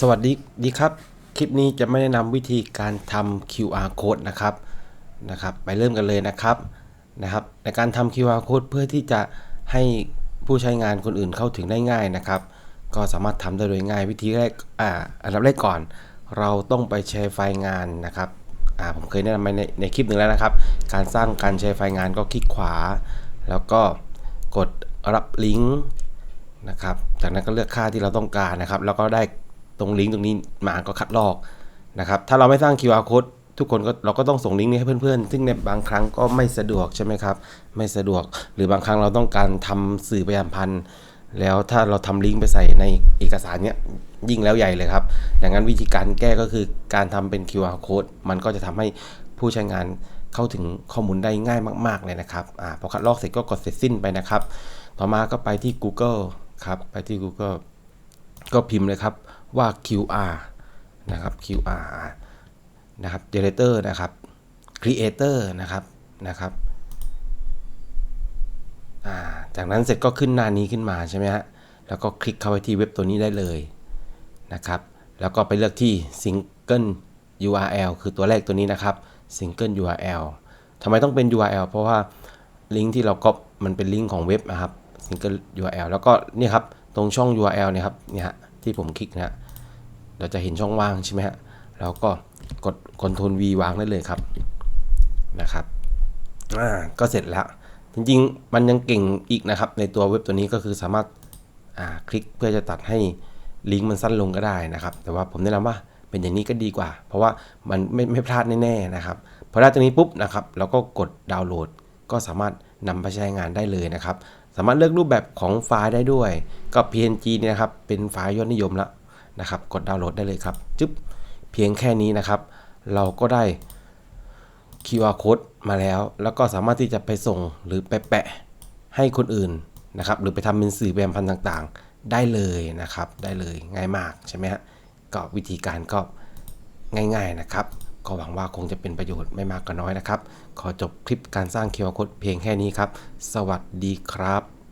สวัสดีดีครับ คลิปนี้จะไม่แนะนำวิธีการทำ QR code นะครับนะครับ ไปเริ่มกันเลยนะครับนะครับ ในการทำ QR code เพื่อที่จะให้ผู้ใช้งานคนอื่นเข้าถึงได้ง่ายนะครับ ก็สามารถทำได้โดยง่ายวิธีแรกอ่าอันดับแรกก่อน เราต้องไปแชร์ไฟล์งานนะครับอ่าผมเคยแนะนำไปในในคลิปหนึ่งแล้วนะครับ การสร้างการแชร์ไฟล์งานก็คลิกขวา แล้วก็กดรับลิงก์นะครับ จากนั้นก็เลือกค่าที่เราต้องการนะครับ แล้วก็ได้ ตรงลิงก์ตรงนี้มาก็คัดลอกนะครับ ถ้าเราไม่สร้าง QR code ทุกคนก็เราก็ต้องส่งลิงก์นี้ให้เพื่อนๆ ซึ่งในบางครั้งก็ไม่สะดวกใช่ไหมครับ ไม่สะดวก หรือบางครั้งเราต้องการทำสื่อประชาสัมพันธ์ แล้วถ้าเราทำลิงก์ไปใส่ในเอกสารเนี้ยยิ่งแล้วใหญ่เลยครับ ดังนั้นวิธีการแก้ก็คือการทำเป็น QR code มันก็จะทำให้ผู้ใช้งานเข้าถึงข้อมูลได้ง่ายมาก ๆ เลยนะครับอาพอคัดลอกเสร็จก็กดเสร็จสิ้นไปนะครับ ต่อมาก็ไปที่ Google ครับ ไปที่ Google ก็พิมพ์เลยครับว่า QR นะครับ QR นะครับ Generator นะครับ Creator นะครับนะครับาจากนั้นเสร็จก็ขึ้นหน้านี้ขึ้นมาใช่ไหมฮะ แล้วก็คลิกเข้าไปที่เว็บตัวนี้ได้เลยนะครับ แล้วก็ไปเลือกที่ Single URL คือตัวแรกตัวนี้นะครับ Single URL ทำไมต้องเป็น URL เพราะว่าลิงก์ที่เราก๊อปมันเป็นลิงก์ของเว็บนะครับ Single URL แล้วก็นี่ครับ ตรงช่อง URL เนี่ยครับเนี่ยฮะที่ผมคลิกนะฮะเราจะเห็นช่องว่างใช่ไหมฮะแล้วก็กด Ctrl V วางได้เลยครับนะครับอ่าก็เสร็จแล้ว จริงๆ มันยังเก่งอีกนะครับ ในตัวเว็บตัวนี้ก็คือสามารถอ่าคลิกเพื่อจะตัดให้ลิงก์มันสั้นลงก็ได้นะครับ แต่ว่าผมแนะนำว่าเป็นอย่างนี้ก็ดีกว่า เพราะว่ามันไม่ไม่พลาดแน่ๆนะครับพอได้ตรงนี้ปุ๊บนะครับเราก็กดดาวน์โหลด ก็สามารถนำไปใช้งานได้เลยนะครับ สามารถเลือกรูปแบบของไฟล์ได้ด้วย ก็ PNG เนี่ยนะครับ เป็นไฟล์ยอดนิยมแล้วนะครับ กดดาวน์โหลดได้เลยครับ จึ๊บ เพียงแค่นี้นะครับ เราก็ได้ QR code มาแล้ว แล้วก็สามารถที่จะไปส่งหรือไปแปะให้คนอื่นนะครับ หรือไปทำเป็นสื่อแบบพันธ์ต่างๆ ได้เลยนะครับ ได้เลยง่ายมากใช่ไหมฮะ ก็วิธีการก็ง่าย ๆนะครับ ก็หวังว่าคงจะเป็นประโยชน์ไม่มากก็น้อยนะครับ ขอจบคลิปการสร้าง QR code เพียงแค่นี้ครับ สวัสดีครับ